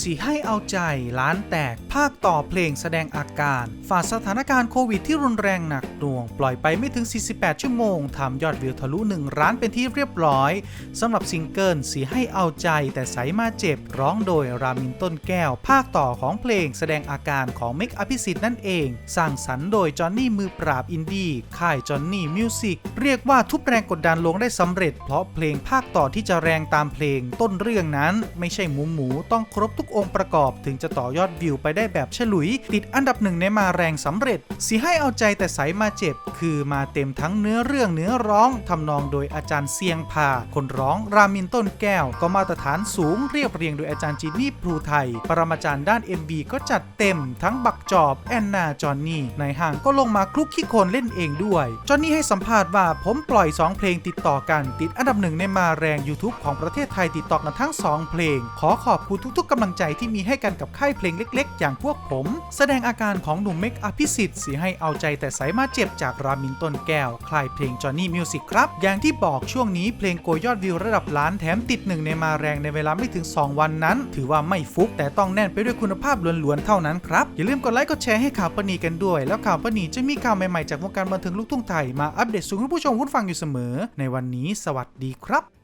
สีให้เอาใจล้านแตก ภาคต่อเพลงแสดงอาการ ฝ่าสถานการณ์โควิดที่รุนแรงหนักหน่วง ปล่อยไปไม่ถึง 48 ชั่วโมงทำยอดวิวทะลุ1ล้านเป็นที่เรียบร้อยสำหรับซิงเกิลสีให้เอาใจแต่ใสมาเจ็บ ร้องโดยรามินต้นแก้ว ภาคต่อของเพลงแสดงอาการของเมกอภิสิทธิ์นั่นเอง สร้างสรรค์โดยจอห์นนี่มือปราบอินดี้ค่ายจอห์นนี่มิวสิกเรียกว่าทุบแรงกดดันลงได้สำเร็จ เพราะเพลงภาคต่อที่จะแรงตามเพลง ต้นเรื่องนั้นไม่ใช่หมูหมูต้องครบทุกองค์ประกอบถึงจะต่อยอดวิวไปได้แบบฉลุย ติดอันดับหนึ่งในมาแรงสำเร็จ สีให้เอาใจแต่ใสมาเจ็บ คือมาเต็มทั้งเนื้อเรื่องเนื้อร้องทำนองโดยอาจารย์เซียงพา คนร้องรามินต้นแก้ว ก็มาตรฐานสูงเรียบเรียงโดยอาจารย์จินนี่พลูไทย ปรมาจารย์ด้าน MB ก็จัดเต็มทั้งบักจอบแอนนาจอนนี่ในห่างก็ลงมาคลุกขี้โคนเล่นเองด้วยจอนนี่ให้สัมภาษณ์ว่าผมปล่อย 2 เพลงติดต่อกันติดอันดับหนึ่งในมาแรง YouTube ของประเทศไทยติดต่อกันทั้ง 2 เพลง ขอขอบคุณทุกๆกำลังฟังใจที่มีให้กันกับค่ายเพลงเล็ก ๆ อย่างพวกผม แสดงอาการของหนุ่มเมกอภิสิทธิ์สีให้เอาใจแต่ใสมาเจ็บจากรามินต้นแก้วคลายเพลงจอห์นนี่มิวสิกครับ อย่างที่บอกช่วงนี้เพลงโกยยอดวิวระดับล้านแถมติดหนึ่งในมาแรงในเวลาไม่ถึง 2 วันนั้น ถือว่าไม่ฟุกแต่ต้องแน่นไปด้วยคุณภาพล้วนๆเท่านั้นครับอย่าลืมกดไลค์กดแชร์ให้ข่าวปนีกันด้วย แล้วข่าวปนีจะมีข่าวใหม่ๆจากวงการบันเทิงลูกทุ่งไทยมาอัปเดตสู่คุณผู้ชมผู้ฟังอยู่เสมอ ในวันนี้สวัสดีครับ